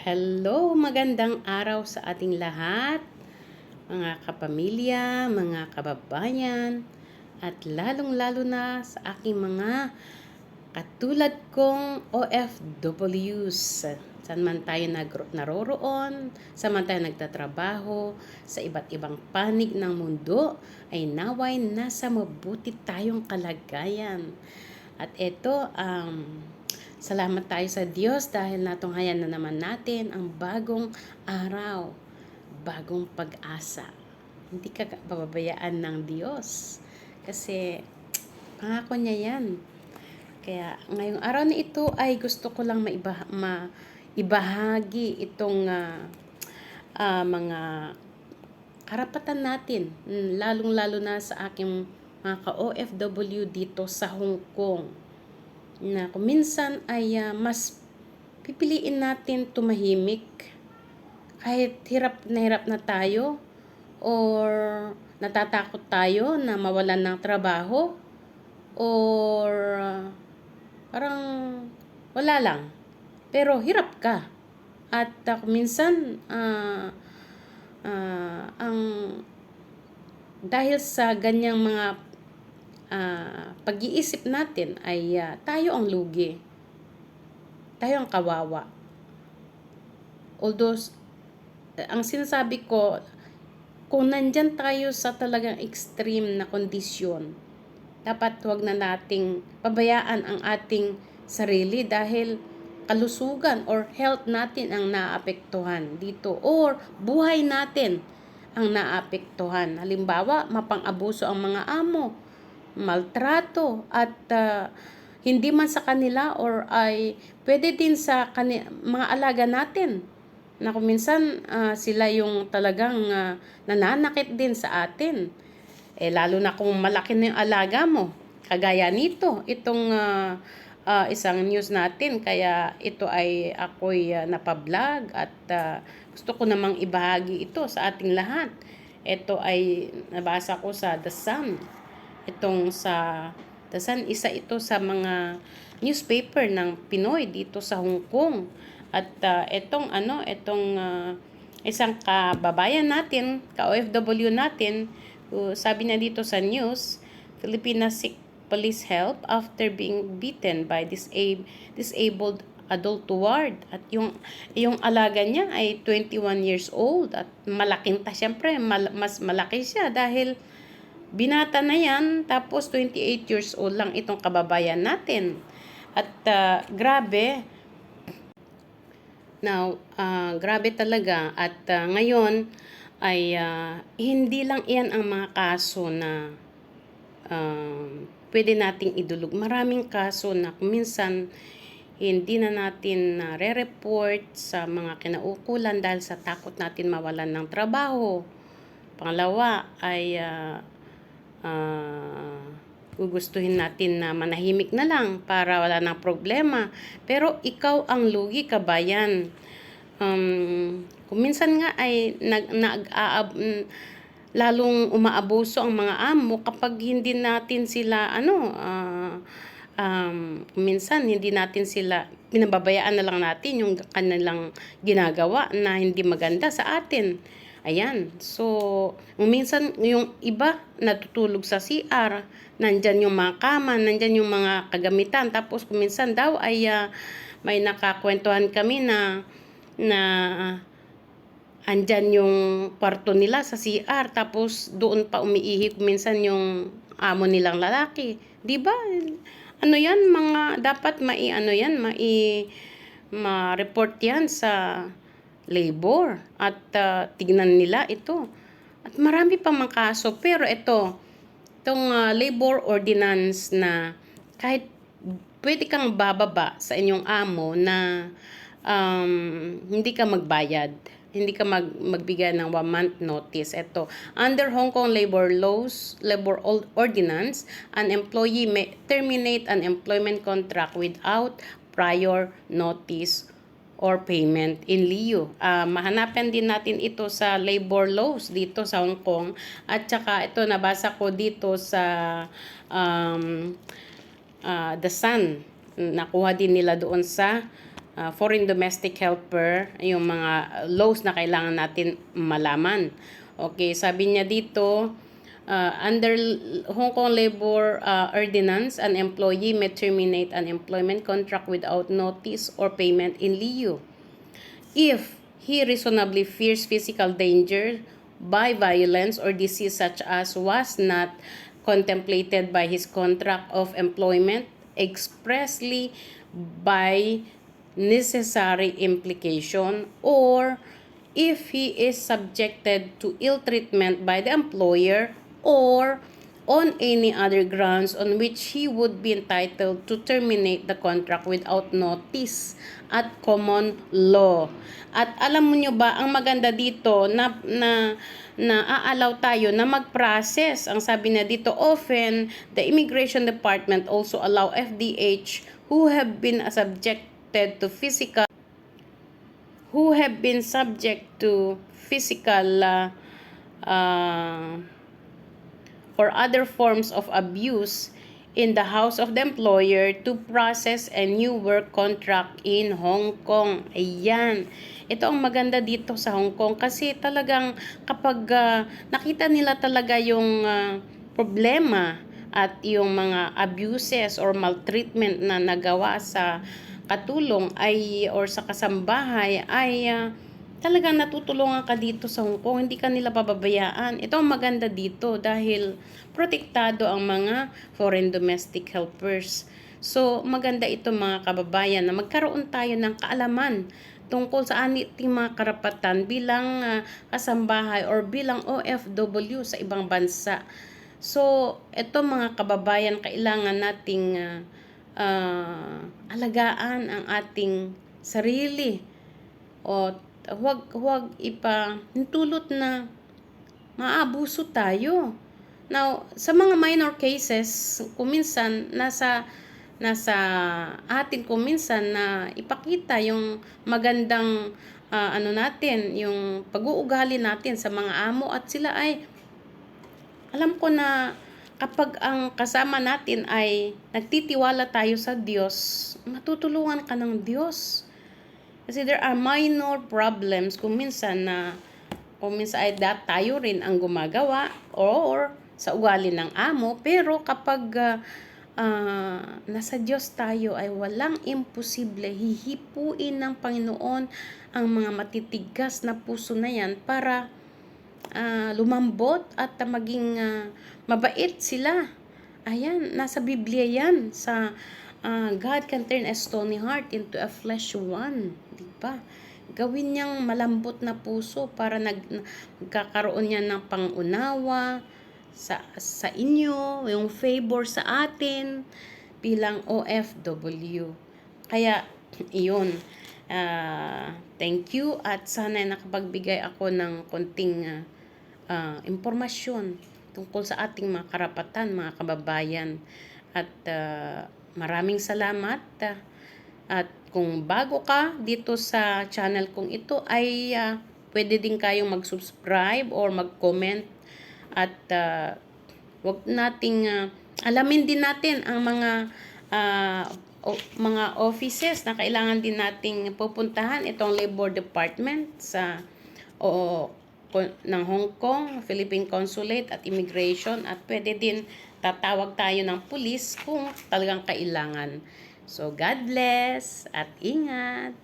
Hello, magandang araw sa ating lahat, mga kapamilya, mga kababayan, at lalong-lalo na sa aking mga katulad kong OFWs. Saan man tayo nag- naroroon, saan man tayo nagtatrabaho, sa iba't ibang panig ng mundo, ay naway nasa mabuti tayong kalagayan. At ito, um, Salamat tayo sa Diyos dahil natunghayan na naman natin ang bagong araw, bagong pag-asa. Hindi ka pababayaan ng Diyos kasi pangako niya yan. Kaya ngayong araw na ito ay gusto ko lang maiba, ma, ibahagi itong uh, uh, mga karapatan natin, lalong-lalo na sa aking mga ka-OFW dito sa Hong Kong na kung minsan ay uh, mas pipiliin natin tumahimik kahit hirap na hirap na tayo or natatakot tayo na mawalan ng trabaho or uh, parang wala lang. Pero hirap ka. At uh, minsan uh, uh, ang dahil sa ganyang mga uh, pag-iisip natin ay uh, tayo ang lugi. Tayo ang kawawa. Although, ang sinasabi ko, kung nandyan tayo sa talagang extreme na kondisyon, dapat huwag na nating pabayaan ang ating sarili dahil kalusugan or health natin ang naapektuhan dito or buhay natin ang naapektuhan. Halimbawa, mapang-abuso ang mga amo maltrato at uh, hindi man sa kanila or ay pwede din sa kani- mga alaga natin na kung minsan uh, sila yung talagang uh, nananakit din sa atin. Eh lalo na kung malaki na yung alaga mo. Kagaya nito, itong uh, uh, isang news natin kaya ito ay ako'y uh, napablog at uh, gusto ko namang ibahagi ito sa ating lahat. Ito ay nabasa ko sa The Sun itong sa Tasan isa ito sa mga newspaper ng Pinoy dito sa Hong Kong. At uh, itong ano, itong uh, isang kababayan natin, ka-OFW natin, uh, sabi na dito sa news, Filipina sick police help after being beaten by disab- disabled adult ward at yung yung alaga niya ay 21 years old at malaking ta syempre mal, mas malaki siya dahil Binata na yan, tapos 28 years old lang itong kababayan natin. At uh, grabe, now, uh, grabe talaga. At uh, ngayon, ay uh, hindi lang iyan ang mga kaso na uh, pwede nating idulog. Maraming kaso na minsan hindi na natin uh, re-report sa mga kinaukulan dahil sa takot natin mawalan ng trabaho. Pangalawa ay uh, uh, gugustuhin natin na manahimik na lang para wala nang problema. Pero ikaw ang lugi, kabayan. Um, kung minsan nga ay nag, nag uh, lalong umaabuso ang mga amo kapag hindi natin sila ano uh, um, minsan hindi natin sila pinababayaan na lang natin yung kanilang ginagawa na hindi maganda sa atin Ayan. So, minsan yung iba natutulog sa CR, nandyan yung mga kama, nandyan yung mga kagamitan. Tapos kuminsan daw ay uh, may nakakwentuhan kami na na uh, andyan yung kwarto nila sa CR tapos doon pa umiihi minsan yung amo nilang lalaki. 'Di ba? Ano 'yan mga dapat mai ano 'yan, mai ma-report 'yan sa labor at uh, tignan nila ito. At marami pa mga kaso pero ito, itong uh, labor ordinance na kahit pwede kang bababa sa inyong amo na um, hindi ka magbayad hindi ka mag, magbigay ng one month notice. Ito, under Hong Kong labor laws, labor ordinance, an employee may terminate an employment contract without prior notice or payment in lieu. Uh, mahanapin din natin ito sa labor laws dito sa Hong Kong at saka ito nabasa ko dito sa um, uh, The Sun. Nakuha din nila doon sa ah, foreign domestic helper, yung mga laws na kailangan natin malaman. Okay, sabi niya dito, uh, under Hong Kong Labor uh, Ordinance, an employee may terminate an employment contract without notice or payment in lieu. If he reasonably fears physical danger by violence or disease such as was not contemplated by his contract of employment expressly by necessary implication or if he is subjected to ill treatment by the employer or on any other grounds on which he would be entitled to terminate the contract without notice at common law. At alam mo nyo ba, ang maganda dito na, na, na aalaw tayo na mag-process. Ang sabi na dito, often the Immigration Department also allow FDH who have been subjected to physical who have been subject to physical uh, uh, or other forms of abuse in the house of the employer to process a new work contract in Hong Kong. Ayan. Ito ang maganda dito sa Hong Kong kasi talagang kapag ah, nakita nila talaga yung ah, problema at yung mga abuses or maltreatment na nagawa sa katulong ay or sa kasambahay ay ah, talagang natutulungan ka dito sa Hong Kong, hindi ka nila pababayaan. Ito ang maganda dito dahil protektado ang mga foreign domestic helpers. So, maganda ito mga kababayan na magkaroon tayo ng kaalaman tungkol sa ating mga karapatan bilang ah, kasambahay or bilang OFW sa ibang bansa. So, ito mga kababayan, kailangan nating ah, ah, alagaan ang ating sarili o huwag huwag ipa tulot na maabuso tayo. Now, sa mga minor cases, kuminsan nasa nasa atin kuminsan na ipakita yung magandang ah, ano natin, yung pag-uugali natin sa mga amo at sila ay alam ko na kapag ang kasama natin ay nagtitiwala tayo sa Diyos, matutulungan ka ng Diyos. Kasi there are minor problems kung minsan na kung minsan ay dat tayo rin ang gumagawa or sa ugali ng amo. Pero kapag ah, ah, nasa Diyos tayo ay walang imposible. Hihipuin ng Panginoon ang mga matitigas na puso na yan para ah, lumambot at ah, maging ah, mabait sila. Ayan, nasa Biblia yan sa ah, God can turn a stony heart into a flesh one. Di ba? Gawin niyang malambot na puso para nag, nagkakaroon niya ng pangunawa sa, sa inyo, yung favor sa atin bilang OFW. Kaya, iyon. Ah, thank you at sana nakapagbigay ako ng konting ah, ah, impormasyon tungkol sa ating mga karapatan, mga kababayan. At ah, maraming salamat. at kung bago ka dito sa channel kong ito ay ah, pwede din kayong mag-subscribe or mag-comment. At ah, wag nating ah, alamin din natin ang mga ah, o- mga offices na kailangan din nating pupuntahan. Itong Labor Department sa o ng Hong Kong, Philippine Consulate at Immigration. At pwede din tatawag tayo ng pulis kung talagang kailangan. So God bless at ingat.